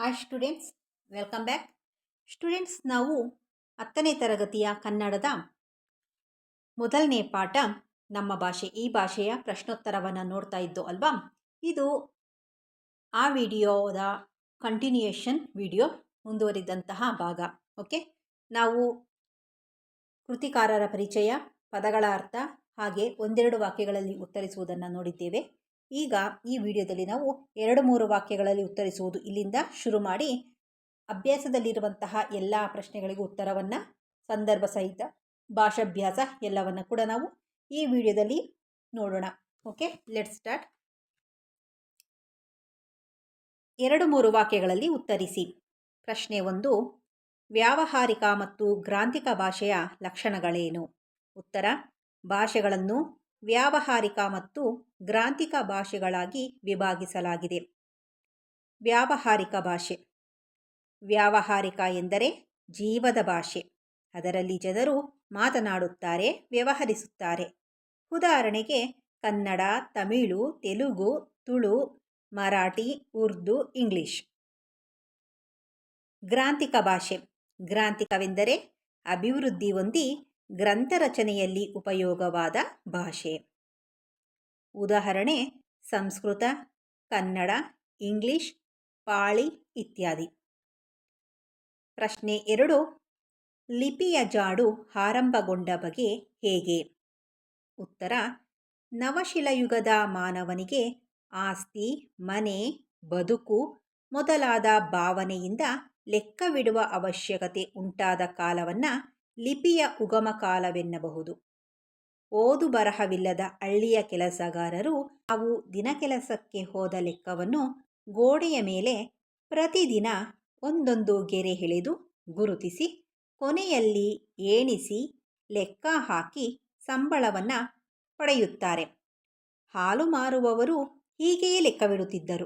Hi students welcome back students ನಾವು ಹತ್ತನೇ ತರಗತಿಯ ಕನ್ನಡದ ಮೊದಲನೇ ಪಾಠ ನಮ್ಮ ಭಾಷೆ, ಈ ಭಾಷೆಯ ಪ್ರಶ್ನೋತ್ತರವನ್ನು ನೋಡ್ತಾ ಇದ್ದು ಅಲ್ವಾ? ಇದು ಆ ವಿಡಿಯೋದ ಕಂಟಿನ್ಯೂಯೇಷನ್ ವಿಡಿಯೋ ಮುಂದುವರಿದಂತಹ ಭಾಗ ಓಕೆ ನಾವು ಕೃತಿಕಾರರ ಪರಿಚಯ, ಪದಗಳ ಅರ್ಥ ಹಾಗೆ ಒಂದೆರಡು ವಾಕ್ಯಗಳಲ್ಲಿ ಉತ್ತರಿಸುವುದನ್ನು ನೋಡಿದ್ದೇವೆ. ಈಗ ಈ ವಿಡಿಯೋದಲ್ಲಿ ನಾವು ಎರಡು ಮೂರು ವಾಕ್ಯಗಳಲ್ಲಿ ಉತ್ತರಿಸುವುದು ಇಲ್ಲಿಂದ ಶುರು ಮಾಡಿ. ಅಭ್ಯಾಸದಲ್ಲಿರುವಂತಹ ಎಲ್ಲ ಪ್ರಶ್ನೆಗಳಿಗೂ ಉತ್ತರವನ್ನು, ಸಂದರ್ಭ ಸಹಿತ, ಭಾಷಾಭ್ಯಾಸ ಎಲ್ಲವನ್ನು ಕೂಡ ನಾವು ಈ ವಿಡಿಯೋದಲ್ಲಿ ನೋಡೋಣ. Okay let start. ಎರಡು ಮೂರು ವಾಕ್ಯಗಳಲ್ಲಿ ಉತ್ತರಿಸಿ. ಪ್ರಶ್ನೆ ಒಂದು, ವ್ಯಾವಹಾರಿಕ ಮತ್ತು ಗ್ರಾಂಥಿಕ ಭಾಷೆಯ ಲಕ್ಷಣಗಳೇನು? ಉತ್ತರ, ಭಾಷೆಗಳನ್ನು ವ್ಯಾವಹಾರಿಕ ಮತ್ತು ಗ್ರಾಂಥಿಕ ಭಾಷೆಗಳಾಗಿ ವಿಭಾಗಿಸಲಾಗಿದೆ. ವ್ಯಾವಹಾರಿಕ ಭಾಷೆ. ವ್ಯಾವಹಾರಿಕ ಎಂದರೆ ಜೀವದ ಭಾಷೆ. ಅದರಲ್ಲಿ ಜನರು ಮಾತನಾಡುತ್ತಾರೆ, ವ್ಯವಹರಿಸುತ್ತಾರೆ. ಉದಾಹರಣೆಗೆ ಕನ್ನಡ, ತಮಿಳು, ತೆಲುಗು, ತುಳು, ಮರಾಠಿ, ಉರ್ದು, ಇಂಗ್ಲಿಷ್. ಗ್ರಾಂಥಿಕ ಭಾಷೆ. ಗ್ರಾಂಥಿಕವೆಂದರೆ ಅಭಿವೃದ್ಧಿ ಹೊಂದಿ ಗ್ರಂಥ ರಚನೆಯಲ್ಲಿ ಉಪಯೋಗವಾದ ಭಾಷೆ. ಉದಾಹರಣೆ, ಸಂಸ್ಕೃತ, ಕನ್ನಡ, ಇಂಗ್ಲಿಷ್, ಪಾಳಿ ಇತ್ಯಾದಿ. ಪ್ರಶ್ನೆ ಎರಡು, ಲಿಪಿಯ ಜಾಡು ಆರಂಭಗೊಂಡ ಬಗೆ ಹೇಗೆ? ಉತ್ತರ, ನವಶಿಲಯುಗದ ಮಾನವನಿಗೆ ಆಸ್ತಿ, ಮನೆ, ಬದುಕು ಮೊದಲಾದ ಭಾವನೆಯಿಂದ ಲೆಕ್ಕವಿಡುವ ಅವಶ್ಯಕತೆ ಉಂಟಾದ ಕಾಲವನ್ನು ಲಿಪಿಯ ಉಗಮ ಕಾಲವೆನ್ನಬಹುದು. ಓದು ಬರಹವಿಲ್ಲದ ಹಳ್ಳಿಯ ಕೆಲಸಗಾರರು ನಾವು ದಿನಕೆಲಸಕ್ಕೆ ಹೋದ ಲೆಕ್ಕವನ್ನು ಗೋಡೆಯ ಮೇಲೆ ಪ್ರತಿದಿನ ಒಂದೊಂದು ಗೆರೆ ಎಳೆದು ಗುರುತಿಸಿ, ಕೊನೆಯಲ್ಲಿ ಏಣಿಸಿ ಲೆಕ್ಕ ಹಾಕಿ ಸಂಬಳವನ್ನು ಪಡೆಯುತ್ತಾರೆ. ಹಾಲು ಮಾರುವವರು ಹೀಗೆಯೇ ಲೆಕ್ಕವಿಡುತ್ತಿದ್ದರು.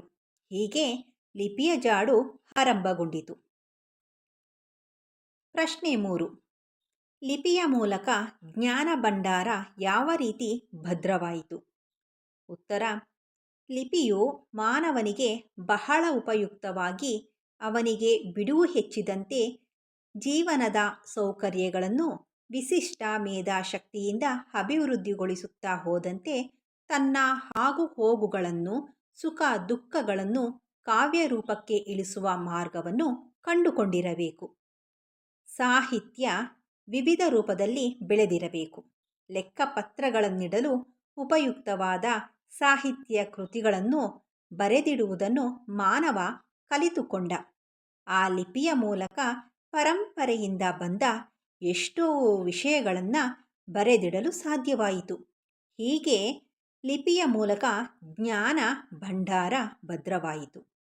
ಹೀಗೆ ಲಿಪಿಯ ಜಾಡು ಆರಂಭಗೊಂಡಿತು. ಪ್ರಶ್ನೆ ಮೂರು. ಲಿಪಿಯ ಮೂಲಕ ಜ್ಞಾನ ಭಂಡಾರ ಯಾವ ರೀತಿ ಭದ್ರವಾಯಿತು? ಉತ್ತರ, ಲಿಪಿಯು ಮಾನವನಿಗೆ ಬಹಳ ಉಪಯುಕ್ತವಾಗಿ ಅವನಿಗೆ ಬಿಡುವು ಹೆಚ್ಚಿದಂತೆ ಜೀವನದ ಸೌಕರ್ಯಗಳನ್ನು ವಿಶಿಷ್ಟ ಮೇಧಾಶಕ್ತಿಯಿಂದ ಅಭಿವೃದ್ಧಿಗೊಳಿಸುತ್ತಾ ಹೋದಂತೆ ತನ್ನ ಆಗು ಹೋಗುಗಳನ್ನು, ಸುಖ ದುಃಖಗಳನ್ನು ಕಾವ್ಯ ರೂಪಕ್ಕೆ ಇಳಿಸುವ ಮಾರ್ಗವನ್ನು ಕಂಡುಕೊಂಡಿರಬೇಕು. ಸಾಹಿತ್ಯ ವಿವಿಧ ರೂಪದಲ್ಲಿ ಬೆಳೆದಿರಬೇಕು. ಲೆಕ್ಕಪತ್ರಗಳನ್ನಿಡಲು ಉಪಯುಕ್ತವಾದ ಸಾಹಿತ್ಯ ಕೃತಿಗಳನ್ನು ಬರೆದಿಡುವುದನ್ನು ಮಾನವ ಕಲಿತುಕೊಂಡ. ಆ ಲಿಪಿಯ ಮೂಲಕ ಪರಂಪರೆಯಿಂದ ಬಂದ ಎಷ್ಟೋ ವಿಷಯಗಳನ್ನು ಬರೆದಿಡಲು ಸಾಧ್ಯವಾಯಿತು. ಹೀಗೆ ಲಿಪಿಯ ಮೂಲಕ ಜ್ಞಾನ ಭಂಡಾರ ಭದ್ರವಾಯಿತು.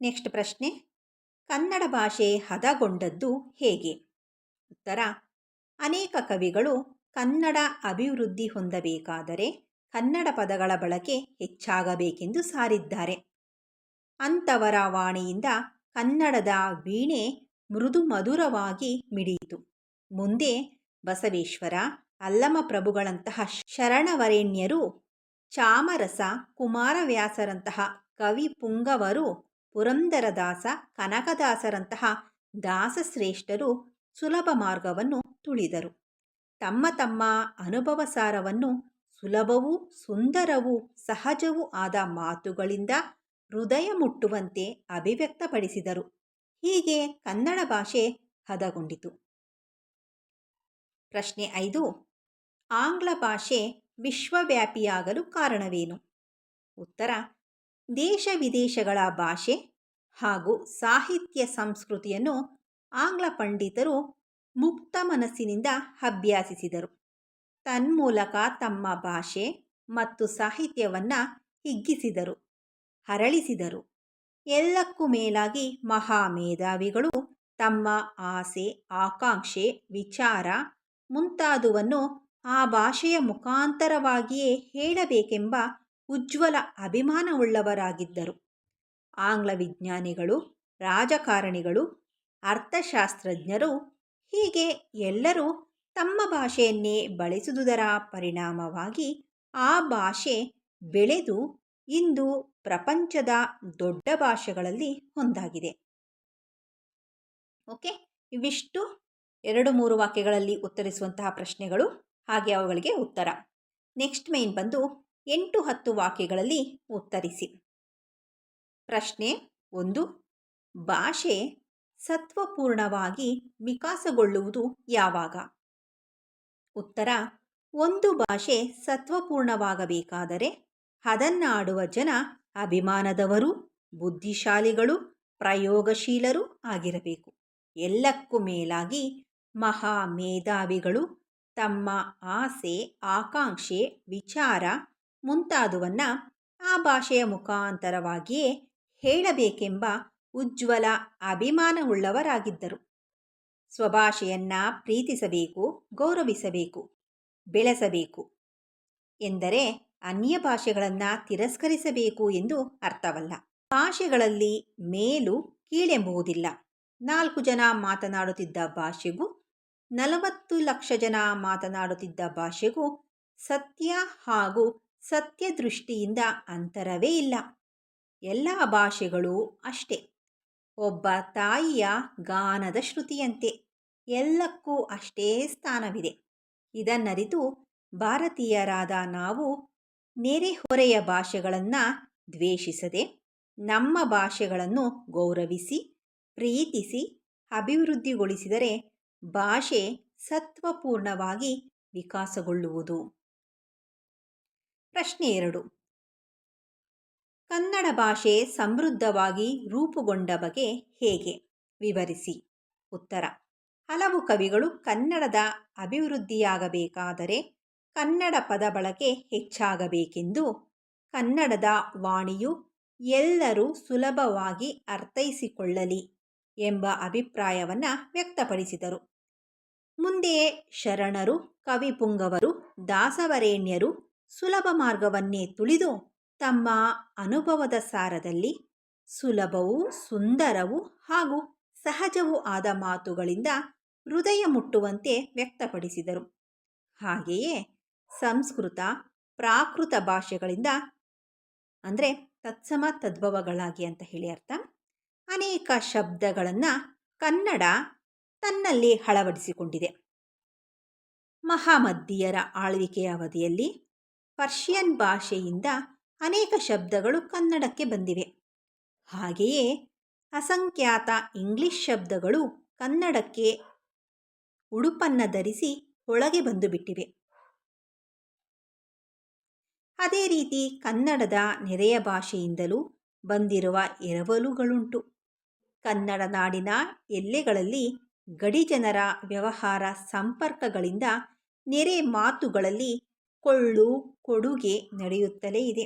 ನೆಕ್ಸ್ಟ್ ಪ್ರಶ್ನೆ. ಕನ್ನಡ ಭಾಷೆ ಹದಗೊಂಡದ್ದು ಹೇಗೆ? ಉತ್ತರ, ಅನೇಕ ಕವಿಗಳು ಕನ್ನಡ ಅಭಿವೃದ್ಧಿ ಹೊಂದಬೇಕಾದರೆ ಕನ್ನಡ ಪದಗಳ ಬಳಕೆ ಹೆಚ್ಚಾಗಬೇಕೆಂದು ಸಾರಿದ್ದಾರೆ. ಅಂಥವರ ವಾಣಿಯಿಂದ ಕನ್ನಡದ ವೀಣೆ ಮೃದು ಮಧುರವಾಗಿ ಮಿಡಿಯಿತು. ಮುಂದೆ ಬಸವೇಶ್ವರ ಅಲ್ಲಮಪ್ರಭುಗಳಂತಹ ಶರಣವರೆಣ್ಯರು, ಚಾಮರಸ, ಕುಮಾರವ್ಯಾಸರಂತಹ ಕವಿ ಪುಂಗವರು ಪುರಂದರದಾಸ ಕನಕದಾಸರಂತಹ ದಾಸಶ್ರೇಷ್ಠರು ಸುಲಭ ಮಾರ್ಗವನ್ನು ತುಳಿದರು. ತಮ್ಮ ತಮ್ಮ ಅನುಭವ ಸಾರವನ್ನು ಸುಲಭವೂ ಸುಂದರವೂ ಸಹಜವೂ ಆದ ಮಾತುಗಳಿಂದ ಹೃದಯ ಮುಟ್ಟುವಂತೆ ಅಭಿವ್ಯಕ್ತಪಡಿಸಿದರು. ಹೀಗೆ ಕನ್ನಡ ಭಾಷೆ ಹದಗೊಂಡಿತು. ಪ್ರಶ್ನೆ ಐದು, ಆಂಗ್ಲ ಭಾಷೆ ವಿಶ್ವವ್ಯಾಪಿಯಾಗಲು ಕಾರಣವೇನು? ಉತ್ತರ ದೇಶ ವಿದೇಶಗಳ ಭಾಷೆ ಹಾಗೂ ಸಾಹಿತ್ಯ ಸಂಸ್ಕೃತಿಯನ್ನು ಆಂಗ್ಲ ಪಂಡಿತರು ಮುಕ್ತ ಮನಸ್ಸಿನಿಂದ ಅಭ್ಯಾಸಿಸಿದರು. ತನ್ಮೂಲಕ ತಮ್ಮ ಭಾಷೆ ಮತ್ತು ಸಾಹಿತ್ಯವನ್ನು ಹಿಗ್ಗಿಸಿದರು ಹರಳಿಸಿದರು ಎಲ್ಲಕ್ಕೂ ಮೇಲಾಗಿ ಮಹಾಮೇಧಾವಿಗಳು ತಮ್ಮ ಆಸೆ, ಆಕಾಂಕ್ಷೆ, ವಿಚಾರ ಮುಂತಾದುವನ್ನು ಆ ಭಾಷೆಯ ಮುಖಾಂತರವಾಗಿಯೇ ಹೇಳಬೇಕೆಂಬ ಉಜ್ವಲ ಅಭಿಮಾನವುಳ್ಳವರಾಗಿದ್ದರು. ಆಂಗ್ಲ ವಿಜ್ಞಾನಿಗಳು, ರಾಜಕಾರಣಿಗಳು, ಅರ್ಥಶಾಸ್ತ್ರಜ್ಞರು, ಹೀಗೆ ಎಲ್ಲರೂ ತಮ್ಮ ಭಾಷೆಯನ್ನೇ ಬಳಸುವುದರ ಪರಿಣಾಮವಾಗಿ ಆ ಭಾಷೆ ಬೆಳೆದು ಇಂದು ಪ್ರಪಂಚದ ದೊಡ್ಡ ಭಾಷೆಗಳಲ್ಲಿ ಒಂದಾಗಿದೆ. ಓಕೆ, ಇವಿಷ್ಟು. ಎರಡು ಮೂರು ವಾಕ್ಯಗಳಲ್ಲಿ ಉತ್ತರಿಸುವಂತಹ ಪ್ರಶ್ನೆಗಳು, ಹಾಗೆ ಅವುಗಳಿಗೆ ಉತ್ತರ. ನೆಕ್ಸ್ಟ್ ಮೇನ್ ಬಂದು ಎಂಟು ಹತ್ತು ವಾಕ್ಯಗಳಲ್ಲಿ ಉತ್ತರಿಸಿ. ಪ್ರಶ್ನೆ ಒಂದು, ಭಾಷೆ ಸತ್ವಪೂರ್ಣವಾಗಿ ವಿಕಾಸಗೊಳ್ಳುವುದು ಯಾವಾಗ? ಉತ್ತರ, ಒಂದು ಭಾಷೆ ಸತ್ವಪೂರ್ಣವಾಗಬೇಕಾದರೆ ಅದನ್ನಾಡುವ ಜನ ಅಭಿಮಾನದವರು, ಬುದ್ಧಿಶಾಲಿಗಳು, ಪ್ರಯೋಗಶೀಲರು ಆಗಿರಬೇಕು. ಎಲ್ಲಕ್ಕೂ ಮೇಲಾಗಿ ಮಹಾ ಮೇಧಾವಿಗಳು ತಮ್ಮ ಆಸೆ, ಆಕಾಂಕ್ಷೆ, ವಿಚಾರ ಮುಂತಾದುವನ್ನು ಆ ಭಾಷೆಯ ಮುಖಾಂತರವಾಗಿಯೇ ಹೇಳಬೇಕೆಂಬ ಉಜ್ವಲ ಅಭಿಮಾನವುಳ್ಳವರಾಗಿದ್ದರು. ಸ್ವಭಾಷೆಯನ್ನ ಪ್ರೀತಿಸಬೇಕು, ಗೌರವಿಸಬೇಕು, ಬೆಳೆಸಬೇಕು ಎಂದರೆ ಅನ್ಯ ಭಾಷೆಗಳನ್ನು ತಿರಸ್ಕರಿಸಬೇಕು ಎಂದು ಅರ್ಥವಲ್ಲ. ಭಾಷೆಗಳಲ್ಲಿ ಮೇಲು ಕೀಳೆಂಬುವುದಿಲ್ಲ. ನಾಲ್ಕು ಜನ ಮಾತನಾಡುತ್ತಿದ್ದ ಭಾಷೆಗೂ, ನಲವತ್ತು ಲಕ್ಷ ಜನ ಮಾತನಾಡುತ್ತಿದ್ದ ಭಾಷೆಗೂ ಸತ್ಯ ಹಾಗೂ ಸತ್ಯ ದೃಷ್ಟಿಯಿಂದ ಅಂತರವೇ ಇಲ್ಲ. ಎಲ್ಲ ಭಾಷೆಗಳು ಅಷ್ಟೇ. ಒಬ್ಬ ತಾಯಿಯ ಗಾನದ ಶ್ರುತಿಯಂತೆ ಎಲ್ಲಕ್ಕೂ ಅಷ್ಟೇ ಸ್ಥಾನವಿದೆ. ಇದನ್ನರಿತು ಭಾರತೀಯರಾದ ನಾವು ನೆರೆಹೊರೆಯ ಭಾಷೆಗಳನ್ನು ದ್ವೇಷಿಸದೆ ನಮ್ಮ ಭಾಷೆಗಳನ್ನು ಗೌರವಿಸಿ, ಪ್ರೀತಿಸಿ, ಅಭಿವೃದ್ಧಿಗೊಳಿಸಿದರೆ ಭಾಷೆ ಸತ್ವಪೂರ್ಣವಾಗಿ ವಿಕಾಸಗೊಳ್ಳುವುದು. ಪ್ರಶ್ನೆ ಎರಡು. ಕನ್ನಡ ಭಾಷೆ ಸಮೃದ್ಧವಾಗಿ ರೂಪುಗೊಂಡ ಬಗೆ ಹೇಗೆ? ವಿವರಿಸಿ. ಉತ್ತರ. ಹಲವು ಕವಿಗಳು ಕನ್ನಡದ ಅಭಿವೃದ್ಧಿಯಾಗಬೇಕಾದರೆ ಕನ್ನಡ ಪದ ಬಳಕೆ ಹೆಚ್ಚಾಗಬೇಕೆಂದು ಕನ್ನಡದ ವಾಣಿಯು ಎಲ್ಲರೂ ಸುಲಭವಾಗಿ ಅರ್ಥೈಸಿಕೊಳ್ಳಲಿ ಎಂಬ ಅಭಿಪ್ರಾಯವನ್ನು ವ್ಯಕ್ತಪಡಿಸಿದರು. ಮುಂದೆಯೇ ಶರಣರು ಕವಿಪುಂಗವರು ದಾಸವರೇಣ್ಯರು ಸುಲಭ ಮಾರ್ಗವನ್ನೇ ತುಳಿದು ತಮ್ಮ ಅನುಭವದ ಸಾರದಲ್ಲಿ ಸುಲಭವೂ ಸುಂದರವೂ ಹಾಗೂ ಸಹಜವೂ ಆದ ಮಾತುಗಳಿಂದ ಹೃದಯ ಮುಟ್ಟುವಂತೆ ವ್ಯಕ್ತಪಡಿಸಿದರು. ಹಾಗೆಯೇ ಸಂಸ್ಕೃತ, ಪ್ರಾಕೃತ ಭಾಷೆಗಳಿಂದ ಅಂದರೆ ತತ್ಸಮ ತದ್ಭವಗಳಾಗಿ ಅಂತ ಹೇಳಿ ಅರ್ಥ. ಅನೇಕ ಶಬ್ದಗಳನ್ನು ಕನ್ನಡ ತನ್ನಲ್ಲಿ ಅಳವಡಿಸಿಕೊಂಡಿದೆ. ಮಹಾಮದ್ದಿಯರ ಆಳ್ವಿಕೆಯ ಅವಧಿಯಲ್ಲಿ ಪರ್ಷಿಯನ್ ಭಾಷೆಯಿಂದ ಅನೇಕ ಶಬ್ದಗಳು ಕನ್ನಡಕ್ಕೆ ಬಂದಿವೆ. ಹಾಗೆಯೇ ಅಸಂಖ್ಯಾತ ಇಂಗ್ಲಿಷ್ ಶಬ್ದಗಳು ಕನ್ನಡಕ್ಕೆ ಉಡುಪನ್ನು ಧರಿಸಿ ಒಳಗೆ ಬಂದು ಬಿಟ್ಟಿವೆ ಅದೇ ರೀತಿ ಕನ್ನಡದ ನೆರೆಯ ಭಾಷೆಯಿಂದಲೂ ಬಂದಿರುವ ಎರವಲುಗಳುಂಟು. ಕನ್ನಡ ನಾಡಿನ ಎಲ್ಲೆಗಳಲ್ಲಿ ಗಡಿ ಜನರ ವ್ಯವಹಾರ ಸಂಪರ್ಕಗಳಿಂದ ನೆರೆ ಮಾತುಗಳಲ್ಲಿ ಕೊಳ್ಳು ಕೊಡುಗೆ ನಡೆಯುತ್ತಲೇ ಇದೆ.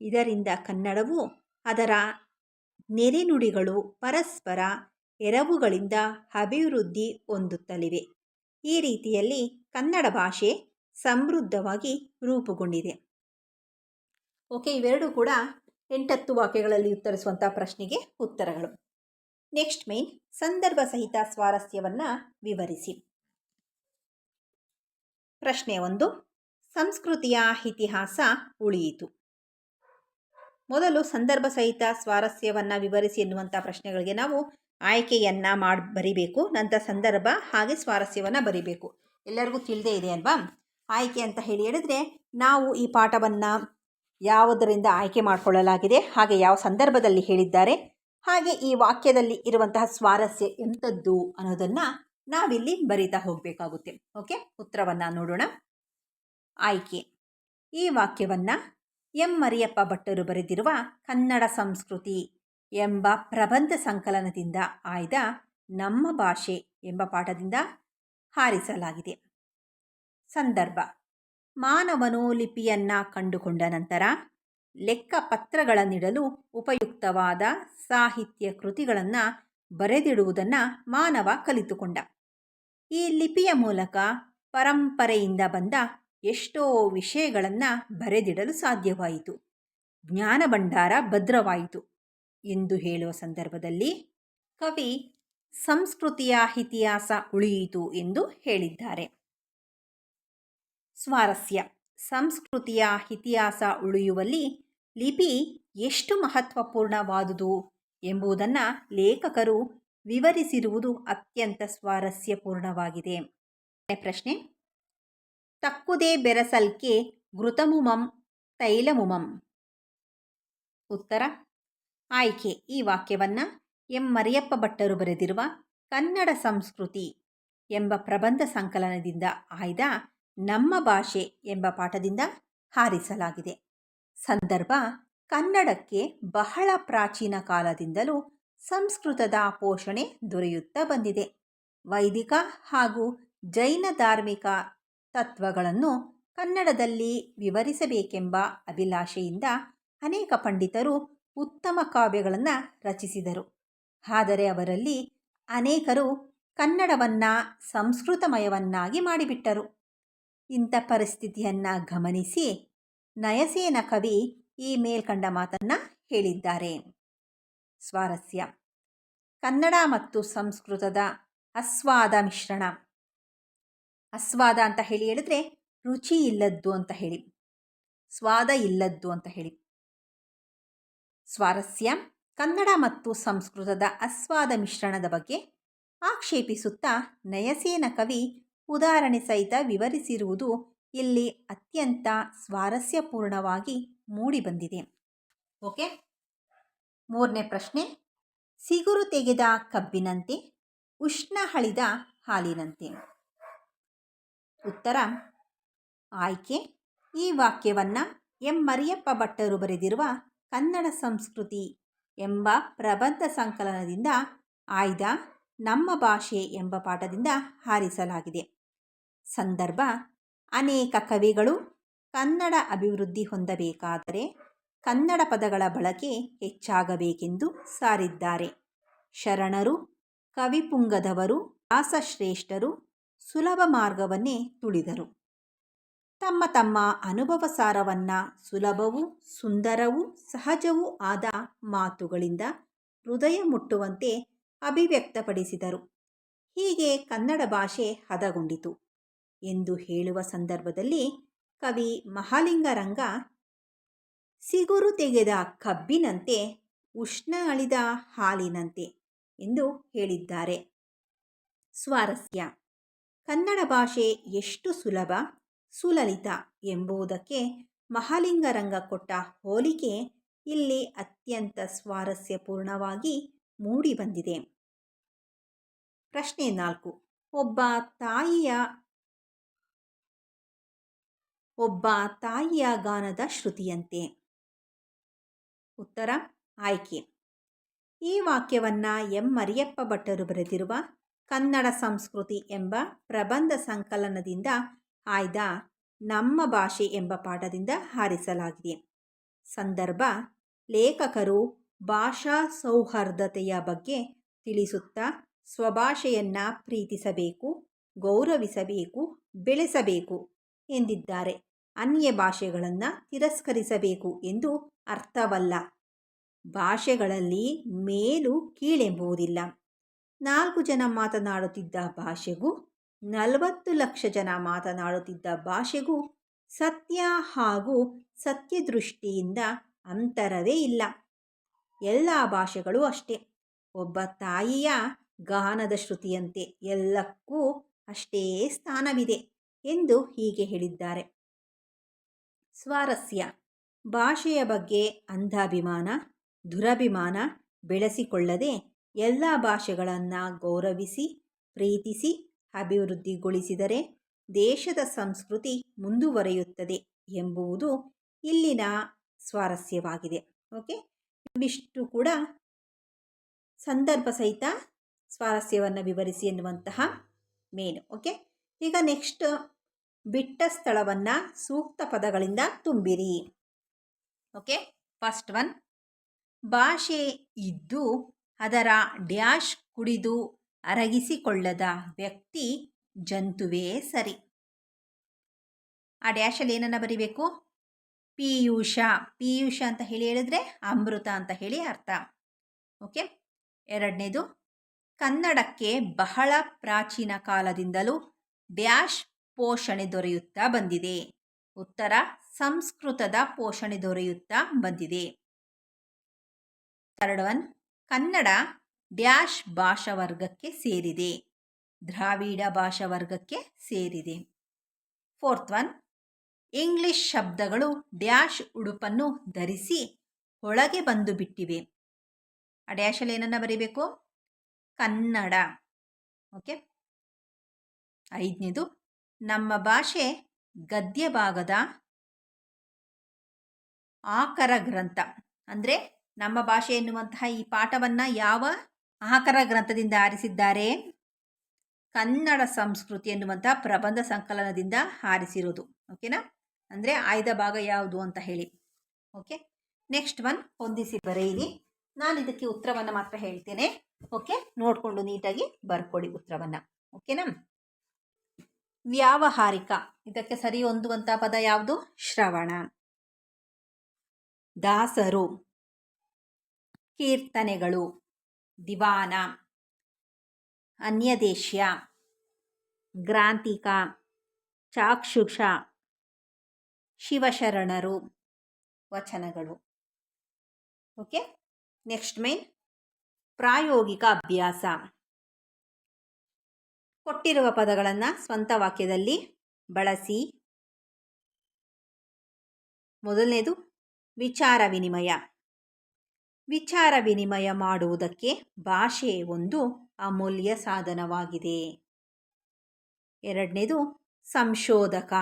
ಇದರಿಂದ ಕನ್ನಡವು ಅದರ ನೆರೆನುಡಿಗಳು ಪರಸ್ಪರ ಎರವುಗಳಿಂದ ಅಭಿವೃದ್ಧಿ ಹೊಂದುತ್ತಲಿವೆ. ಈ ರೀತಿಯಲ್ಲಿ ಕನ್ನಡ ಭಾಷೆ ಸಮೃದ್ಧವಾಗಿ ರೂಪುಗೊಂಡಿದೆ. ಓಕೆ, ಇವೆರಡೂ ಕೂಡ ಎಂಟತ್ತು ವಾಕ್ಯಗಳಲ್ಲಿ ಉತ್ತರಿಸುವಂಥ ಪ್ರಶ್ನೆಗೆ ಉತ್ತರಗಳು. ನೆಕ್ಸ್ಟ್ ಮೇನ್, ಸಂದರ್ಭ ಸಹಿತ ಸ್ವಾರಸ್ಯವನ್ನು ವಿವರಿಸಿ. ಪ್ರಶ್ನೆ ಒಂದು ಸಂಸ್ಕೃತಿಯ ಇತಿಹಾಸ ಉಳಿಯಿತು. ಮೊದಲು ಸಂದರ್ಭ ಸಹಿತ ಸ್ವಾರಸ್ಯವನ್ನು ವಿವರಿಸಿ ಎನ್ನುವಂಥ ಪ್ರಶ್ನೆಗಳಿಗೆ ನಾವು ಆಯ್ಕೆಯನ್ನು ಮಾಡಿ, ಬರಿಬೇಕು, ನಂತರ ಸಂದರ್ಭ ಹಾಗೆ ಸ್ವಾರಸ್ಯವನ್ನು ಬರಿಬೇಕು. ಎಲ್ಲರಿಗೂ ತಿಳಿದೇ ಇದೆ ಅಲ್ವಾ? ಆಯ್ಕೆ ಅಂತ ಹೇಳಿ ಹೇಳಿದ್ರೆ ನಾವು ಈ ಪಾಠವನ್ನು ಯಾವುದರಿಂದ ಆಯ್ಕೆ ಮಾಡಿಕೊಳ್ಳಲಾಗಿದೆ, ಹಾಗೆ ಯಾವ ಸಂದರ್ಭದಲ್ಲಿ ಹೇಳಿದ್ದಾರೆ, ಹಾಗೆ ಈ ವಾಕ್ಯದಲ್ಲಿ ಇರುವಂತಹ ಸ್ವಾರಸ್ಯ ಎಂಥದ್ದು ಅನ್ನೋದನ್ನು ನಾವಿಲ್ಲಿ ಬರಿತಾ ಹೋಗಬೇಕಾಗುತ್ತೆ. ಓಕೆ? ಉತ್ತರವನ್ನು ನೋಡೋಣ. ಆಯ್ಕೆ. ಈ ವಾಕ್ಯವನ್ನು ಎಂ. ಮರಿಯಪ್ಪ ಭಟ್ಟರು ಬರೆದಿರುವ ಕನ್ನಡ ಸಂಸ್ಕೃತಿ ಎಂಬ ಪ್ರಬಂಧ ಸಂಕಲನದಿಂದ ಆಯ್ದ ನಮ್ಮ ಭಾಷೆ ಎಂಬ ಪಾಠದಿಂದ ಹಾರಿಸಲಾಗಿದೆ. ಸಂದರ್ಭ. ಮಾನವನು ಲಿಪಿಯನ್ನು ಕಂಡುಕೊಂಡ ನಂತರ ಲೆಕ್ಕಪತ್ರಗಳನ್ನಿಡಲು ಉಪಯುಕ್ತವಾದ ಸಾಹಿತ್ಯ ಕೃತಿಗಳನ್ನು ಬರೆದಿಡುವುದನ್ನು ಮಾನವ ಕಲಿತುಕೊಂಡ. ಈ ಲಿಪಿಯ ಮೂಲಕ ಪರಂಪರೆಯಿಂದ ಬಂದ ಎಷ್ಟೋ ವಿಷಯಗಳನ್ನು ಬರೆದಿಡಲು ಸಾಧ್ಯವಾಯಿತು. ಜ್ಞಾನ ಭಂಡಾರ ಭದ್ರವಾಯಿತು ಎಂದು ಹೇಳುವ ಸಂದರ್ಭದಲ್ಲಿ ಕವಿ ಸಂಸ್ಕೃತಿಯ ಇತಿಹಾಸ ಉಳಿಯಿತು ಎಂದು ಹೇಳಿದ್ದಾರೆ. ಸ್ವಾರಸ್ಯ ಸಂಸ್ಕೃತಿಯ ಇತಿಹಾಸ ಉಳಿಯುವಲ್ಲಿ ಲಿಪಿ ಎಷ್ಟು ಮಹತ್ವಪೂರ್ಣವಾದುದು ಎಂಬುದನ್ನು ಲೇಖಕರು ವಿವರಿಸಿರುವುದು ಅತ್ಯಂತ ಸ್ವಾರಸ್ಯಪೂರ್ಣವಾಗಿದೆ. ಪ್ರಶ್ನೆ ತಕ್ಕುದೇ ಬೆರಸಲ್ಕೆ ಘೃತಮುಮಂ ತೈಲಮುಮಂ. ಉತ್ತರ, ಆಯ್ಕೆ. ಈ ವಾಕ್ಯವನ್ನು ಎಂ. ಮರಿಯಪ್ಪ ಭಟ್ಟರು ಬರೆದಿರುವ ಕನ್ನಡ ಸಂಸ್ಕೃತಿ ಎಂಬ ಪ್ರಬಂಧ ಸಂಕಲನದಿಂದ ಆಯ್ದ ನಮ್ಮ ಭಾಷೆ ಎಂಬ ಪಾಠದಿಂದ ಹಾರಿಸಲಾಗಿದೆ. ಸಂದರ್ಭ, ಕನ್ನಡಕ್ಕೆ ಬಹಳ ಪ್ರಾಚೀನ ಕಾಲದಿಂದಲೂ ಸಂಸ್ಕೃತದ ಪೋಷಣೆ ದೊರೆಯುತ್ತಾ ಬಂದಿದೆ. ವೈದಿಕ ಹಾಗೂ ಜೈನ ಧಾರ್ಮಿಕ ತತ್ವಗಳನ್ನು ಕನ್ನಡದಲ್ಲಿ ವಿವರಿಸಬೇಕೆಂಬ ಅಭಿಲಾಷೆಯಿಂದ ಅನೇಕ ಪಂಡಿತರು ಉತ್ತಮ ಕಾವ್ಯಗಳನ್ನು ರಚಿಸಿದರು. ಆದರೆ ಅವರಲ್ಲಿ ಅನೇಕರು ಕನ್ನಡವನ್ನು ಸಂಸ್ಕೃತಮಯವನ್ನಾಗಿ ಮಾಡಿಬಿಟ್ಟರು. ಇಂಥ ಪರಿಸ್ಥಿತಿಯನ್ನು ಗಮನಿಸಿ ನಯಸೇನ ಕವಿ ಈ ಮೇಲ್ಕಂಡ ಮಾತನ್ನು ಹೇಳಿದ್ದಾರೆ. ಸ್ವಾರಸ್ಯ. ಕನ್ನಡ ಮತ್ತು ಸಂಸ್ಕೃತದ ಅಸ್ವಾದ ಮಿಶ್ರಣ. ಅಸ್ವಾದ ಅಂತ ಹೇಳಿ ಹೇಳಿದ್ರೆ ರುಚಿ ಇಲ್ಲದ್ದು ಅಂತ ಹೇಳಿ. ಸ್ವಾದ ಇಲ್ಲದ್ದು ಅಂತ ಹೇಳಿ. ಸ್ವಾರಸ್ಯ ಕನ್ನಡ ಮತ್ತು ಸಂಸ್ಕೃತದ ಅಸ್ವಾದ ಮಿಶ್ರಣದ ಬಗ್ಗೆ ಆಕ್ಷೇಪಿಸುತ್ತಾ ನಯಸೇನ ಕವಿ ಉದಾಹರಣೆ ಸಹಿತ ವಿವರಿಸಿರುವುದು ಇಲ್ಲಿ ಅತ್ಯಂತ ಸ್ವಾರಸ್ಯಪೂರ್ಣವಾಗಿ ಮೂಡಿಬಂದಿದೆ. ಓಕೆ? ಮೂರನೇ ಪ್ರಶ್ನೆ. ಸಿಗುರು ತೆಗೆದ ಕಬ್ಬಿನಂತೆ, ಉಷ್ಣ ಹಳಿದ ಹಾಲಿನಂತೆ. ಉತ್ತರ, ಆಯ್ಕೆ. ಈ ವಾಕ್ಯವನ್ನು ಎಂ. ಮರಿಯಪ್ಪ ಭಟ್ಟರು ಬರೆದಿರುವ ಕನ್ನಡ ಸಂಸ್ಕೃತಿ ಎಂಬ ಪ್ರಬಂಧ ಸಂಕಲನದಿಂದ ಆಯ್ದ ನಮ್ಮ ಭಾಷೆ ಎಂಬ ಪಾಠದಿಂದ ಹಾರಿಸಲಾಗಿದೆ. ಸಂದರ್ಭ, ಅನೇಕ ಕವಿಗಳು ಕನ್ನಡ ಅಭಿವೃದ್ಧಿ ಹೊಂದಬೇಕಾದರೆ ಕನ್ನಡ ಪದಗಳ ಬಳಕೆ ಹೆಚ್ಚಾಗಬೇಕೆಂದು ಸಾರಿದ್ದಾರೆ. ಶರಣರು, ಕವಿಪುಂಗದವರು, ದಾಸಶ್ರೇಷ್ಠರು ಸುಲಭ ಮಾರ್ಗವನ್ನೇ ತುಳಿದರು. ತಮ್ಮ ತಮ್ಮ ಅನುಭವ ಸಾರವನ್ನು ಸುಲಭವೂ ಸುಂದರವೂ ಸಹಜವೂ ಆದ ಮಾತುಗಳಿಂದ ಹೃದಯ ಮುಟ್ಟುವಂತೆ ಅಭಿವ್ಯಕ್ತಪಡಿಸಿದರು. ಹೀಗೆ ಕನ್ನಡ ಭಾಷೆ ಹದಗೊಂಡಿತು. ಎಂದು ಹೇಳುವ ಸಂದರ್ಭದಲ್ಲಿ ಕವಿ ಮಹಾಲಿಂಗರಂಗ, ಸಿಗುರು ತೆಗೆದ ಕಬ್ಬಿನಂತೆ ಉಷ್ಣ ಅಳಿದ ಹಾಲಿನಂತೆ ಎಂದು ಹೇಳಿದ್ದಾರೆ. ಸ್ವಾರಸ್ಯ ಕನ್ನಡ ಭಾಷೆ ಎಷ್ಟು ಸುಲಭ? ಸುಲಲಿತ ಎಂಬುದಕ್ಕೆ ಮಹಾಲಿಂಗರಂಗ ಕೊಟ್ಟ ಹೋಲಿಕೆ ಇಲ್ಲಿ ಅತ್ಯಂತ ಸ್ವಾರಸ್ಯಪೂರ್ಣವಾಗಿ ಮೂಡಿಬಂದಿದೆ. ಪ್ರಶ್ನೆ ನಾಲ್ಕು. ಒಬ್ಬ ತಾಯಿಯ ಒಬ್ಬ ತಾಯಿಯ ಗಾನದ ಶ್ರುತಿಯಂತೆ. ಉತ್ತರ, ಆಯ್ಕೆ. ಈ ವಾಕ್ಯವನ್ನು ಎಂ. ಮರಿಯಪ್ಪ ಭಟ್ಟರು ಬರೆದಿರುವ ಕನ್ನಡ ಸಂಸ್ಕೃತಿ ಎಂಬ ಪ್ರಬಂಧ ಸಂಕಲನದಿಂದ ಆಯ್ದ ನಮ್ಮ ಭಾಷೆ ಎಂಬ ಪಾಠದಿಂದ ಹಾರಿಸಲಾಗಿದೆ. ಸಂದರ್ಭ, ಲೇಖಕರು ಭಾಷಾ ಸೌಹಾರ್ದತೆಯ ಬಗ್ಗೆ ತಿಳಿಸುತ್ತಾ ಸ್ವಭಾಷೆಯನ್ನು ಪ್ರೀತಿಸಬೇಕು, ಗೌರವಿಸಬೇಕು, ಬೆಳೆಸಬೇಕು ಎಂದಿದ್ದಾರೆ. ಅನ್ಯ ಭಾಷೆಗಳನ್ನು ತಿರಸ್ಕರಿಸಬೇಕು ಎಂದು ಅರ್ಥವಲ್ಲ. ಭಾಷೆಗಳಲ್ಲಿ ಮೇಲು ಕೀಳೆಂಬುವುದಿಲ್ಲ. ನಾಲ್ಕು ಜನ ಮಾತನಾಡುತ್ತಿದ್ದ ಭಾಷೆಗೂ, ನಲವತ್ತು ಲಕ್ಷ ಜನ ಮಾತನಾಡುತ್ತಿದ್ದ ಭಾಷೆಗೂ ಸತ್ಯ ಹಾಗೂ ಸತ್ಯದೃಷ್ಟಿಯಿಂದ ಅಂತರವೇ ಇಲ್ಲ. ಎಲ್ಲ ಭಾಷೆಗಳು ಅಷ್ಟೇ. ಒಬ್ಬ ತಾಯಿಯ ಗಾನದ ಶ್ರುತಿಯಂತೆ ಎಲ್ಲಕ್ಕೂ ಅಷ್ಟೇ ಸ್ಥಾನವಿದೆ ಎಂದು ಹೀಗೆ ಹೇಳಿದ್ದಾರೆ. ಸ್ವಾರಸ್ಯ. ಭಾಷೆಯ ಬಗ್ಗೆ ಅಂಧಾಭಿಮಾನ, ದುರಭಿಮಾನ ಬೆಳೆಸಿಕೊಳ್ಳದೆ ಎಲ್ಲ ಭಾಷೆಗಳನ್ನು ಗೌರವಿಸಿ, ಪ್ರೀತಿಸಿ, ಅಭಿವೃದ್ಧಿಗೊಳಿಸಿದರೆ ದೇಶದ ಸಂಸ್ಕೃತಿ ಮುಂದುವರಿಯುತ್ತದೆ ಎಂಬುವುದು ಇಲ್ಲಿನ ಸ್ವಾರಸ್ಯವಾಗಿದೆ. ಓಕೆ? ಇವಿಷ್ಟು ಕೂಡ ಸಂದರ್ಭ ಸಹಿತ ಸ್ವಾರಸ್ಯವನ್ನು ವಿವರಿಸಿ ಎನ್ನುವಂತಹ ಮೇನ್. ಓಕೆ? ಈಗ ನೆಕ್ಸ್ಟ್ ಬಿಟ್ಟ ಸ್ಥಳವನ್ನು ಸೂಕ್ತ ಪದಗಳಿಂದ ತುಂಬಿರಿ. ಓಕೆ? ಫಸ್ಟ್ ಒನ್, ಭಾಷೆ ಇದ್ದು ಅದರ ಡ್ಯಾಶ್ ಕುಡಿದು ಅರಗಿಸಿಕೊಳ್ಳದ ವ್ಯಕ್ತಿ ಜಂತುವೇ ಸರಿ. ಆ ಡ್ಯಾಶಲ್ಲಿ ಏನನ್ನ ಬರಿಬೇಕು? ಪಿಯೂಷ. ಪಿಯೂಷ ಅಂತ ಹೇಳಿ ಹೇಳಿದ್ರೆ ಅಮೃತ ಅಂತ ಹೇಳಿ ಅರ್ಥ. ಓಕೆ? ಎರಡನೇದು, ಕನ್ನಡಕ್ಕೆ ಬಹಳ ಪ್ರಾಚೀನ ಕಾಲದಿಂದಲೂ ಡ್ಯಾಶ್ ಪೋಷಣೆ ದೊರೆಯುತ್ತಾ ಬಂದಿದೆ. ಉತ್ತರ, ಸಂಸ್ಕೃತದ ಪೋಷಣೆ ದೊರೆಯುತ್ತಾ ಬಂದಿದೆ. ಥರ್ಡ್ ಒನ್ ಕನ್ನಡ ಡ್ಯಾಶ್ ಭಾಷಾ ವರ್ಗಕ್ಕೆ ಸೇರಿದೆ. ದ್ರಾವಿಡ ಭಾಷಾ ವರ್ಗಕ್ಕೆ ಸೇರಿದೆ. ಫೋರ್ತ್ ಒನ್, ಇಂಗ್ಲಿಷ್ ಶಬ್ದಗಳು ಡ್ಯಾಶ್ ಉಡುಪನ್ನು ಧರಿಸಿ ಒಳಗೆ ಬಂದು ಬಿಟ್ಟಿವೆ ಆ ಡ್ಯಾಶಲ್ಲಿ ಏನನ್ನ ಬರೀಬೇಕು? ಕನ್ನಡ. ಓಕೆ? ಐದನೇದು, ನಮ್ಮ ಭಾಷೆ ಗದ್ಯ ಭಾಗದ ಆಕರ ಗ್ರಂಥ. ಅಂದರೆ ನಮ್ಮ ಭಾಷೆ ಎನ್ನುವಂತಹ ಈ ಪಾಠವನ್ನು ಯಾವ ಆಕರ ಗ್ರಂಥದಿಂದ ಆರಿಸಿದ್ದಾರೆ? ಕನ್ನಡ ಸಂಸ್ಕೃತಿ ಎನ್ನುವಂತಹ ಪ್ರಬಂಧ ಸಂಕಲನದಿಂದ ಆರಿಸಿರೋದು. ಓಕೆನಾ? ಅಂದರೆ ಆಯ್ದ ಭಾಗ ಯಾವುದು ಅಂತ ಹೇಳಿ. ಓಕೆ? ನೆಕ್ಸ್ಟ್ ಒನ್ ಹೊಂದಿಸಿ ಬರೆಯಿರಿ. ನಾನು ಇದಕ್ಕೆ ಉತ್ತರವನ್ನು ಮಾತ್ರ ಹೇಳ್ತೇನೆ. ಓಕೆ? ನೋಡಿಕೊಂಡು ನೀಟಾಗಿ ಬರ್ಕೊಡಿ ಉತ್ತರವನ್ನು. ಓಕೆನಾ? ವ್ಯಾವಹಾರಿಕ. ಇದಕ್ಕೆ ಸರಿ ಹೊಂದುವಂಥ ಪದ ಯಾವುದು? ಶ್ರವಣ. ದಾಸರು. ಕೀರ್ತನೆಗಳು. ದಿವಾನ. ಅನ್ಯದೇಶ್ಯ. ಗ್ರಾಂತಿಕ ಚಾಕ್ಷುಷ. ಶಿವಶರಣರು. ವಚನಗಳು. ಓಕೆ? Next main. ಪ್ರಾಯೋಗಿಕ ಅಭ್ಯಾಸ. ಕೊಟ್ಟಿರುವ ಪದಗಳನ್ನು ಸ್ವಂತ ವಾಕ್ಯದಲ್ಲಿ ಬಳಸಿ. ಮೊದಲನೇದು, ವಿಚಾರ ವಿನಿಮಯ. ವಿಚಾರ ವಿನಿಮಯ ಮಾಡುವುದಕ್ಕೆ ಭಾಷೆ ಒಂದು ಅಮೂಲ್ಯ ಸಾಧನವಾಗಿದೆ. ಎರಡನೇದು, ಸಂಶೋಧಕ.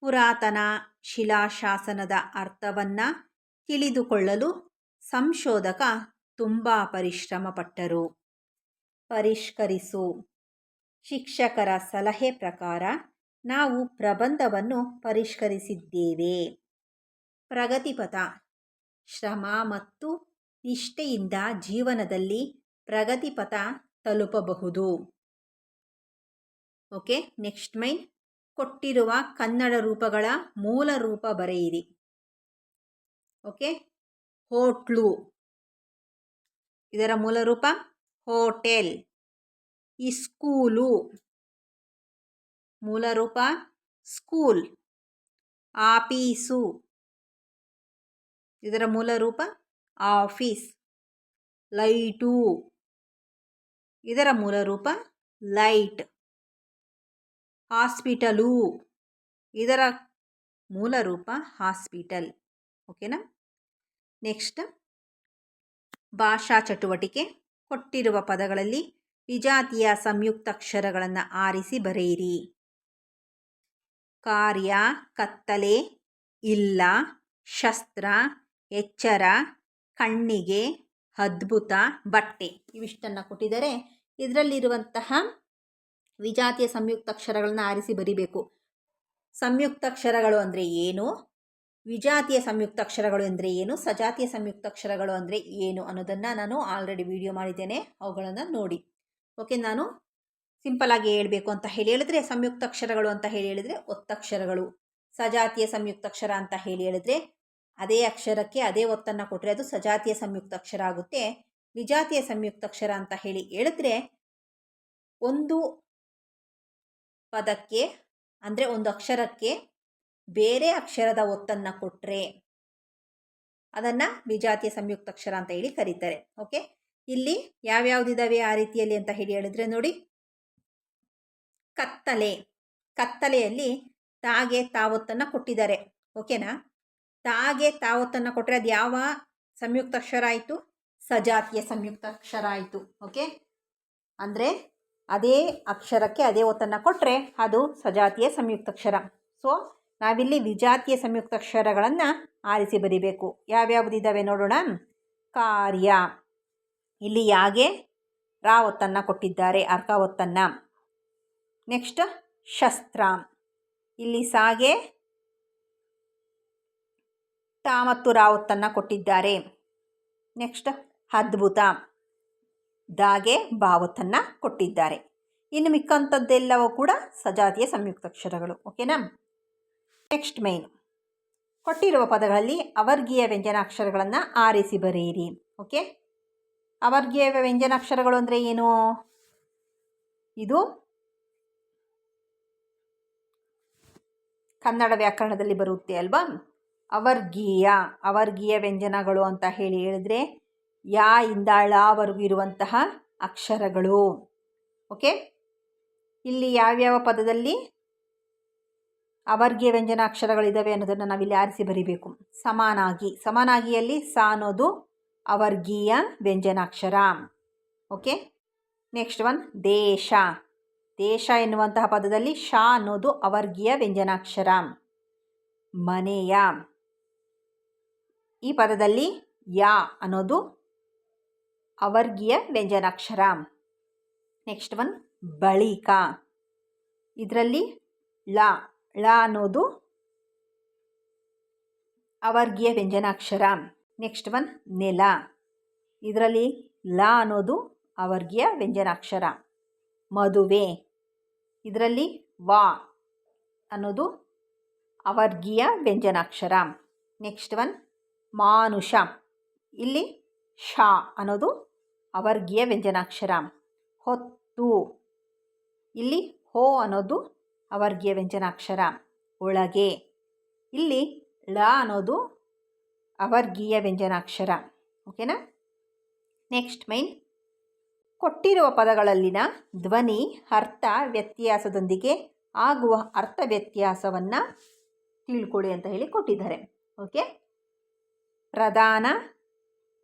ಪುರಾತನ ಶಿಲಾಶಾಸನದ ಅರ್ಥವನ್ನು ತಿಳಿದುಕೊಳ್ಳಲು ಸಂಶೋಧಕ ತುಂಬ ಪರಿಶ್ರಮಪಟ್ಟರು. ಪರಿಷ್ಕರಿಸು. ಶಿಕ್ಷಕರ ಸಲಹೆ ಪ್ರಕಾರ ನಾವು ಪ್ರಬಂಧವನ್ನು ಪರಿಷ್ಕರಿಸಿದ್ದೇವೆ. ಪ್ರಗತಿಪಥ. ಶ್ರಮ ಮತ್ತು ನಿಷ್ಠೆಯಿಂದ ಜೀವನದಲ್ಲಿ ಪ್ರಗತಿಪಥ ತಲುಪಬಹುದು. Okay, next main. ಕೊಟ್ಟಿರುವ ಕನ್ನಡ ರೂಪಗಳ ಮೂಲ ರೂಪ ಬರೆಯಿರಿ. ಓಕೆ, ಹೋಟ್ಲು. ಇದರ ಮೂಲ ರೂಪ? ಹೋಟೆಲ್. ಇಸ್ಕೂಲು. ಮೂಲ ರೂಪ? ಸ್ಕೂಲ್. ಆಫೀಸು ಇದರ ಮೂಲ ರೂಪ ಆಫೀಸ್. ಲೈಟು. ಇದರ ಮೂಲ ರೂಪ ಲೈಟ್. ಹಾಸ್ಪಿಟಲು. ಇದರ ಮೂಲ ರೂಪ ಹಾಸ್ಪಿಟಲ್. ಓಕೆನಾ? ನೆಕ್ಸ್ಟ್. ಭಾಷಾ ಚಟುವಟಿಕೆ ಕೊಟ್ಟಿರುವ ಪದಗಳಲ್ಲಿ ವಿಜಾತಿಯ ಸಂಯುಕ್ತಾಕ್ಷರಗಳನ್ನು ಆರಿಸಿ ಬರೆಯಿರಿ. ಕಾರ್ಯ, ಕತ್ತಲೆ, ಇಲ್ಲ, ಶಸ್ತ್ರ ಎಚ್ಚರ, ಕಣ್ಣಿಗೆ ಅದ್ಭುತ ಬಟ್ಟೆ ಇವಿಷ್ಟನ್ನು ಕೊಟ್ಟಿದ್ದಾರೆ. ಇದರಲ್ಲಿರುವಂತಹ ವಿಜಾತಿಯ ಸಂಯುಕ್ತಾಕ್ಷರಗಳನ್ನು ಆರಿಸಿ ಬರಿಬೇಕು. ಸಂಯುಕ್ತಾಕ್ಷರಗಳು ಅಂದರೆ ಏನು? ವಿಜಾತಿಯ ಸಂಯುಕ್ತಾಕ್ಷರಗಳು ಅಂದರೆ ಏನು? ಸಜಾತಿಯ ಸಂಯುಕ್ತಾಕ್ಷರಗಳು ಅಂದರೆ ಏನು ಅನ್ನೋದನ್ನು ನಾನು ಆಲ್ರೆಡಿ ವಿಡಿಯೋ ಮಾಡಿದ್ದೇನೆ. ಅವುಗಳನ್ನು ನೋಡಿ. ಓಕೆ ನಾನು ಸಿಂಪಲಾಗಿ ಹೇಳಬೇಕು ಅಂತ ಹೇಳಿ ಹೇಳಿದ್ರೆ ಸಂಯುಕ್ತಾಕ್ಷರಗಳು ಅಂತ ಹೇಳಿ ಹೇಳಿದರೆ, ಒತ್ತಕ್ಷರಗಳು. ಸಜಾತಿಯ ಸಂಯುಕ್ತಾಕ್ಷರ ಅಂತ ಹೇಳಿ ಹೇಳಿದ್ರೆ ಅದೇ ಅಕ್ಷರಕ್ಕೆ ಅದೇ ಒತ್ತನ್ನು ಕೊಟ್ಟರೆ ಅದು ಸಜಾತಿಯ ಸಂಯುಕ್ತ ಅಕ್ಷರ ಆಗುತ್ತೆ. ವಿಜಾತಿಯ ಸಂಯುಕ್ತ ಅಕ್ಷರ ಅಂತ ಹೇಳಿ ಹೇಳಿದ್ರೆ ಒಂದು ಪದಕ್ಕೆ ಅಂದರೆ ಒಂದು ಅಕ್ಷರಕ್ಕೆ ಬೇರೆ ಅಕ್ಷರದ ಒತ್ತನ್ನು ಕೊಟ್ಟರೆ ಅದನ್ನು ವಿಜಾತಿಯ ಸಂಯುಕ್ತ ಅಕ್ಷರ ಅಂತ ಹೇಳಿ ಕರೀತಾರೆ. ಓಕೆ? ಇಲ್ಲಿ ಯಾವ್ಯಾವುದಿದ್ದಾವೆ ಆ ರೀತಿಯಲ್ಲಿ ಅಂತ ಹೇಳಿ ಹೇಳಿದ್ರೆ ನೋಡಿ. ಕತ್ತಲೆ. ಕತ್ತಲೆಯಲ್ಲಿ ತಾಗೆ ತಾವೊತ್ತನ್ನು ಕೊಟ್ಟಿದ್ದಾರೆ. ಓಕೆನಾ? ತಾಗೆ ತಾವತ್ತನ್ನು ಕೊಟ್ಟರೆ ಅದು ಯಾವ ಸಂಯುಕ್ತಾಕ್ಷರ ಆಯಿತು ಸಜಾತಿಯ ಸಂಯುಕ್ತಾಕ್ಷರ ಆಯಿತು ಓಕೆ? ಅಂದರೆ ಅದೇ ಅಕ್ಷರಕ್ಕೆ ಅದೇ ಒತ್ತನ್ನು ಕೊಟ್ಟರೆ ಅದು ಸಜಾತಿಯ ಸಂಯುಕ್ತಾಕ್ಷರ. ಸೊ, ನಾವಿಲ್ಲಿ ವಿಜಾತಿಯ ಸಂಯುಕ್ತಾಕ್ಷರಗಳನ್ನು ಆರಿಸಿ ಬರಿಬೇಕು. ಯಾವ್ಯಾವುದಿದ್ದಾವೆ ನೋಡೋಣ? ಕಾರ್ಯ. ಇಲ್ಲಿ ಯಾಗೆ? ರಾ ಒತ್ತನ್ನು ಕೊಟ್ಟಿದ್ದಾರೆ, ಅರ್ಕ ಒತ್ತನ್ನು. ನೆಕ್ಸ್ಟ್ ಶಸ್ತ್ರ. ಇಲ್ಲಿ ಸಾಗೆ ತಾ ಮತ್ತು ರಾವತ್ತನ್ನು ಕೊಟ್ಟಿದ್ದಾರೆ. ನೆಕ್ಸ್ಟ್ ಅದ್ಭುತ. ದಾಗೆ ಭಾವತ್ತನ್ನು ಕೊಟ್ಟಿದ್ದಾರೆ. ಇನ್ನು ಮಿಕ್ಕಂಥದ್ದೆಲ್ಲವೂ ಕೂಡ ಸಜಾತಿಯ ಸಂಯುಕ್ತಾಕ್ಷರಗಳು ಓಕೆನಾ? Next main. ಕೊಟ್ಟಿರುವ ಪದಗಳಲ್ಲಿ ಅವರ್ಗೀಯ ವ್ಯಂಜನಾಕ್ಷರಗಳನ್ನು ಆರಿಸಿ ಬರೆಯಿರಿ, ಓಕೆ? ಅವರ್ಗೀಯ ವ್ಯಂಜನಾಕ್ಷರಗಳು ಅಂದರೆ ಏನು? ಇದು ಕನ್ನಡ ವ್ಯಾಕರಣದಲ್ಲಿ ಬರುತ್ತೆ ಅಲ್ವಾ? ಅವರ್ಗೀಯ ಅವರ್ಗೀಯ ವ್ಯಂಜನಗಳು ಅಂತ ಹೇಳಿ ಹೇಳಿದ್ರೆ, ಯಾ ಇಂದ ಳವರೆಗೂ ಇರುವಂತಹ ಅಕ್ಷರಗಳು. ಓಕೆ ಇಲ್ಲಿ ಯಾವ್ಯಾವ ಪದದಲ್ಲಿ ಅವರ್ಗೀಯ ವ್ಯಂಜನ ಅಕ್ಷರಗಳಿದ್ದಾವೆ ಅನ್ನೋದನ್ನು ನಾವಿಲ್ಲಿ ಆರಿಸಿ ಬರಿಬೇಕು. ಸಮಾನಾಗಿ. ಸಮಾನಾಗಿಯಲ್ಲಿ ಸ ಅನ್ನೋದು ಅವರ್ಗೀಯ ವ್ಯಂಜನಾಕ್ಷರ ಓಕೆ ನೆಕ್ಸ್ಟ್ ಒನ್ ದೇಶ. ದೇಶ ಎನ್ನುವಂತಹ ಪದದಲ್ಲಿ ಶ ಅನ್ನೋದು ಅವರ್ಗೀಯ ವ್ಯಂಜನಾಕ್ಷರ ಮನೆಯ. ಈ ಪದದಲ್ಲಿ ಯಾ ಅನ್ನೋದು ಅವರ್ಗೀಯ ವ್ಯಂಜನಾಕ್ಷರ. ನೆಕ್ಸ್ಟ್ ಒನ್ ಬಳಿಕ. ಇದರಲ್ಲಿ ಳ ಳ ಅನ್ನೋದು ಅವರ್ಗೀಯ ವ್ಯಂಜನಾಕ್ಷರ. ನೆಕ್ಸ್ಟ್ ಒನ್ ನೆಲ. ಇದರಲ್ಲಿ ಲ ಅನ್ನೋದು ಅವರ್ಗೀಯ ವ್ಯಂಜನಾಕ್ಷರ. ಮದುವೆ. ಇದರಲ್ಲಿ ವಾ ಅನ್ನೋದು ಅವರ್ಗೀಯ ವ್ಯಂಜನಾಕ್ಷರ. Next one ಮಾನುಷ. ಇಲ್ಲಿ ಶ ಅನ್ನೋದು ಅವರ್ಗೀಯ ವ್ಯಂಜನಾಕ್ಷರ. ಹೊತ್ತು. ಇಲ್ಲಿ ಹೋ ಅನ್ನೋದು ಅವರ್ಗೀಯ ವ್ಯಂಜನಾಕ್ಷರ. ಒಳಗೆ. ಇಲ್ಲಿ ಳ ಅನ್ನೋದು ಅವರ್ಗೀಯ ವ್ಯಂಜನಾಕ್ಷರ. ಓಕೆನಾ? Next main. ಕೊಟ್ಟಿರುವ ಪದಗಳಲ್ಲಿನ ಧ್ವನಿ, ಅರ್ಥ, ವ್ಯತ್ಯಾಸದೊಂದಿಗೆ ಆಗುವ ಅರ್ಥ ವ್ಯತ್ಯಾಸವನ್ನು ತಿಳ್ಕೊಳ್ಳಿ ಅಂತ ಹೇಳಿ ಕೊಟ್ಟಿದ್ದಾರೆ. ಓಕೆ? ಪ್ರಧಾನ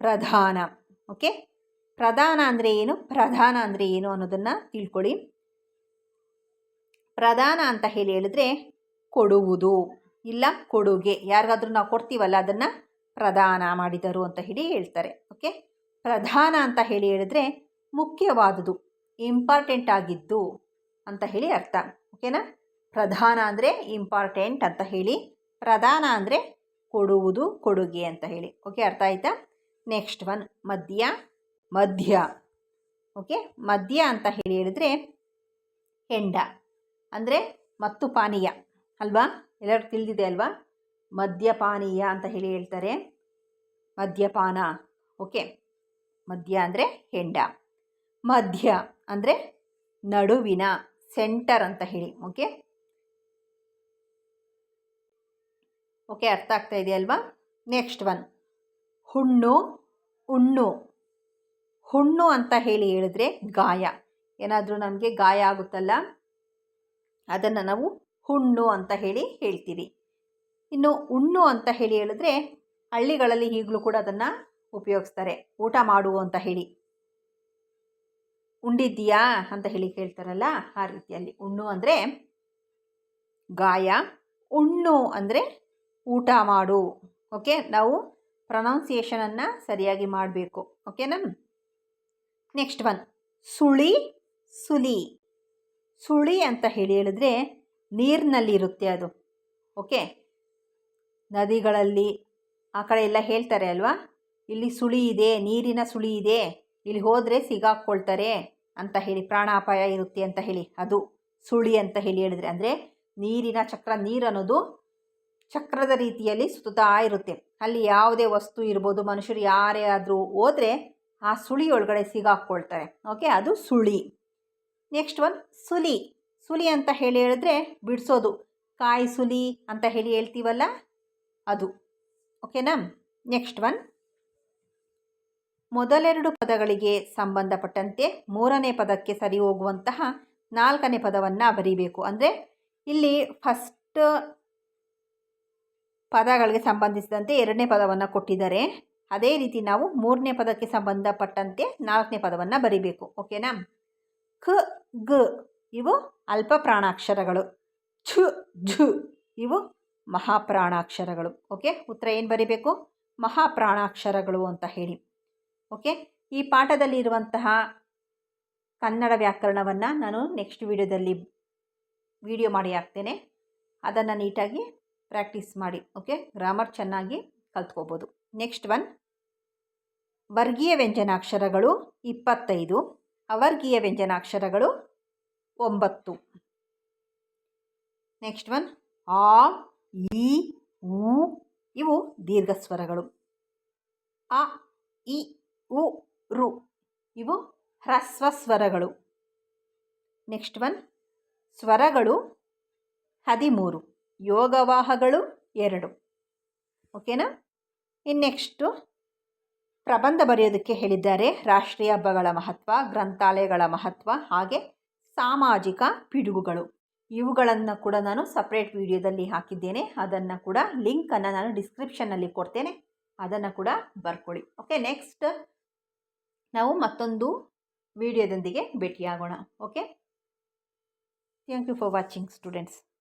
ಪ್ರಧಾನ ಓಕೆ ಪ್ರಧಾನ ಅಂದರೆ ಏನು? ಪ್ರಧಾನ ಅಂದರೆ ಏನು ಅನ್ನೋದನ್ನು ತಿಳ್ಕೊಳ್ಳಿ. ಪ್ರಧಾನ ಅಂತ ಹೇಳಿ ಹೇಳಿದ್ರೆ ಕೊಡುವುದು, ಇಲ್ಲ ಕೊಡುಗೆ. ಯಾರಿಗಾದ್ರೂ ನಾವು ಕೊಡ್ತೀವಲ್ಲ ಅದನ್ನು ಪ್ರದಾನ ಮಾಡಿದರು ಅಂತ ಹೇಳಿ ಹೇಳ್ತಾರೆ ಓಕೆ ಪ್ರಧಾನ ಅಂತ ಹೇಳಿ ಹೇಳಿದ್ರೆ ಮುಖ್ಯವಾದುದು ಇಂಪಾರ್ಟೆಂಟ್ ಆಗಿದ್ದು ಅಂತ ಹೇಳಿ ಅರ್ಥ ಓಕೆನಾ ಪ್ರಧಾನ ಅಂದರೆ ಇಂಪಾರ್ಟೆಂಟ್ ಅಂತ ಹೇಳಿ, ಪ್ರಧಾನ ಅಂದರೆ ಕೊಡುವುದು ಕೊಡುಗೆ ಅಂತ ಹೇಳಿ. ಓಕೆ ಅರ್ಥ ಆಯಿತಾ? ನೆಕ್ಸ್ಟ್ ಒನ್ ಮದ್ಯ. ಮಧ್ಯ ಓಕೆ ಮದ್ಯ ಅಂತ ಹೇಳಿ ಹೇಳಿದ್ರೆ ಹೆಂಡ, ಅಂದರೆ ಮತ್ತು ಪಾನೀಯ, ಅಲ್ವಾ? ಎಲ್ಲರೂ ತಿಳಿದಿದೆ ಅಲ್ವಾ? ಮದ್ಯಪಾನೀಯ ಅಂತ ಹೇಳಿ ಹೇಳ್ತಾರೆ. ಮದ್ಯಪಾನ. ಓಕೆ ಮದ್ಯ ಅಂದರೆ ಹೆಂಡ. ಮಧ್ಯ ಅಂದರೆ ನಡುವಿನ ಸೆಂಟರ್ ಅಂತ ಹೇಳಿ. ಓಕೆ ಓಕೆ, ಅರ್ಥ ಆಗ್ತಾ ಇದೆಯಲ್ವಾ ನೆಕ್ಸ್ಟ್ ಒನ್ ಹುಣ್ಣು ಹುಣ್ಣು ಹುಣ್ಣು ಅಂತ ಹೇಳಿ ಹೇಳಿದ್ರೆ ಗಾಯ. ಏನಾದರೂ ನಮಗೆ ಗಾಯ ಆಗುತ್ತಲ್ಲ? ಅದನ್ನು ನಾವು ಹುಣ್ಣು ಅಂತ ಹೇಳಿ ಹೇಳ್ತೀವಿ ಇನ್ನು ಹುಣ್ಣು ಅಂತ ಹೇಳಿ ಹೇಳಿದ್ರೆ ಹಳ್ಳಿಗಳಲ್ಲಿ ಈಗಲೂ ಕೂಡ ಅದನ್ನು ಉಪಯೋಗಿಸ್ತಾರೆ. ಊಟ ಮಾಡು ಅಂತ ಹೇಳಿ. ಉಂಡಿದ್ದೀಯಾ ಅಂತ ಹೇಳಿ ಕೇಳ್ತಾರಲ್ಲ ಆ ರೀತಿಯಲ್ಲಿ. ಹುಣ್ಣು ಅಂದರೆ ಗಾಯ ಹುಣ್ಣು ಅಂದರೆ ಊಟ ಮಾಡು. ಓಕೆ? ನಾವು ಪ್ರೊನೌನ್ಸಿಯೇಷನನ್ನು ಸರಿಯಾಗಿ ಮಾಡಬೇಕು. ಓಕೆನಾ? Next one. ಸುಳಿ, ಸುಲಿ. ಸುಳಿ ಅಂತ ಹೇಳಿ ಹೇಳಿದ್ರೆ ನೀರಿನಲ್ಲಿರುತ್ತೆ ಅದು. ಓಕೆ? ನದಿಗಳಲ್ಲಿ ಆ ಕಡೆ ಎಲ್ಲ ಹೇಳ್ತಾರೆ ಅಲ್ವಾ? ಇಲ್ಲಿ ಸುಳಿ ಇದೆ, ನೀರಿನ ಸುಳಿ ಇದೆ, ಇಲ್ಲಿ ಹೋದರೆ ಸಿಗಾಕ್ಕೊಳ್ತಾರೆ ಅಂತ ಹೇಳಿ, ಪ್ರಾಣಾಪಾಯ ಇರುತ್ತೆ ಅಂತ ಹೇಳಿ, ಅದು ಸುಳಿ ಅಂತ ಹೇಳಿ ಹೇಳಿದ್ರೆ. ಅಂದರೆ ನೀರಿನ ಚಕ್ರ, ನೀರು ಅನ್ನೋದು ಚಕ್ರದ ರೀತಿಯಲ್ಲಿ ಸುತ್ತಾ ಇರುತ್ತೆ. ಅಲ್ಲಿ ಯಾವುದೇ ವಸ್ತು ಇರ್ಬೋದು, ಮನುಷ್ಯರು ಯಾರೇ ಆದರೂ ಹೋದರೆ ಆ ಸುಳಿ ಒಳಗಡೆ ಸಿಗಾಕ್ಕೊಳ್ತಾರೆ. ಓಕೆ ಅದು ಸುಳಿ. Next one ಸುಲಿ. ಸುಲಿ ಅಂತ ಹೇಳಿ ಹೇಳಿದ್ರೆ ಬಿಡಿಸೋದು. ಕಾಯಿ ಸುಲಿ ಅಂತ ಹೇಳಿ ಹೇಳ್ತೀವಲ್ಲ, ಅದು. ಓಕೆನಾ ನೆಕ್ಸ್ಟ್ ಒನ್ ಮೊದಲೆರಡು ಪದಗಳಿಗೆ ಸಂಬಂಧಪಟ್ಟಂತೆ ಮೂರನೇ ಪದಕ್ಕೆ ಸರಿ ಹೋಗುವಂತಹ ನಾಲ್ಕನೇ ಪದವನ್ನು ಬರೀಬೇಕು. ಅಂದರೆ ಇಲ್ಲಿ ಫಸ್ಟ್ ಪದಗಳಿಗೆ ಸಂಬಂಧಿಸಿದಂತೆ ಎರಡನೇ ಪದವನ್ನು ಕೊಟ್ಟಿದ್ದಾರೆ. ಅದೇ ರೀತಿ ನಾವು ಮೂರನೇ ಪದಕ್ಕೆ ಸಂಬಂಧಪಟ್ಟಂತೆ ನಾಲ್ಕನೇ ಪದವನ್ನು ಬರಿಬೇಕು. ಓಕೆನಾ ಖ, ಗ ಇವು ಅಲ್ಪ ಪ್ರಾಣಾಕ್ಷರಗಳು. ಛು, ಝು ಇವು ಮಹಾಪ್ರಾಣಾಕ್ಷರಗಳು. ಓಕೆ ಉತ್ತರ ಏನು ಬರಿಬೇಕು? ಮಹಾಪ್ರಾಣಾಕ್ಷರಗಳು ಅಂತ ಹೇಳಿ. ಓಕೆ ಈ ಪಾಠದಲ್ಲಿರುವಂತಹ ಕನ್ನಡ ವ್ಯಾಕರಣವನ್ನು ನಾನು ನೆಕ್ಸ್ಟ್ ವಿಡಿಯೋದಲ್ಲಿ ವಿಡಿಯೋ ಮಾಡಿ ಹಾಕ್ತೇನೆ. ಅದನ್ನು ನೀಟಾಗಿ ಪ್ರಾಕ್ಟೀಸ್ ಮಾಡಿ, ಓಕೆ? ಗ್ರಾಮರ್ ಚೆನ್ನಾಗಿ ಕಲ್ತ್ಕೋಬೋದು. Next one. ವರ್ಗೀಯ ವ್ಯಂಜನಾಕ್ಷರಗಳು ಇಪ್ಪತ್ತೈದು. ಅವರ್ಗೀಯ ವ್ಯಂಜನಾಕ್ಷರಗಳು ಒಂಬತ್ತು. Next one. ಆ ಇ ಉ ಇವು ದೀರ್ಘ ಸ್ವರಗಳು ಅ, ಇ, ಉ, ರು, ಇವು ಹ್ರಸ್ವ ಸ್ವರಗಳು ನೆಕ್ಸ್ಟ್ ಒನ್. ಸ್ವರಗಳು ಹದಿಮೂರು. ಯೋಗವಾಹಗಳು ಎರಡು. ಓಕೆನಾ? ಇನ್ನು ನೆಕ್ಸ್ಟು ಪ್ರಬಂಧ ಬರೆಯೋದಕ್ಕೆ ಹೇಳಿದ್ದಾರೆ. ರಾಷ್ಟ್ರೀಯ ಹಬ್ಬಗಳ ಮಹತ್ವ, ಗ್ರಂಥಾಲಯಗಳ ಮಹತ್ವ, ಹಾಗೆ ಸಾಮಾಜಿಕ ಪಿಡುಗುಗಳು. ಇವುಗಳನ್ನು ಕೂಡ ನಾನು ಸಪ್ರೇಟ್ ವಿಡಿಯೋದಲ್ಲಿ ಹಾಕಿದ್ದೇನೆ. ಅದನ್ನು ಕೂಡ ಲಿಂಕನ್ನು ನಾನು ಡಿಸ್ಕ್ರಿಪ್ಷನ್ನಲ್ಲಿ ಕೊಡ್ತೇನೆ. ಅದನ್ನು ಕೂಡ ಬರ್ಕೊಳ್ಳಿ. ಓಕೆ ನೆಕ್ಸ್ಟ್ ನಾವು ಮತ್ತೊಂದು ವಿಡಿಯೋದೊಂದಿಗೆ ಭೇಟಿಯಾಗೋಣ. Okay? Thank you for watching students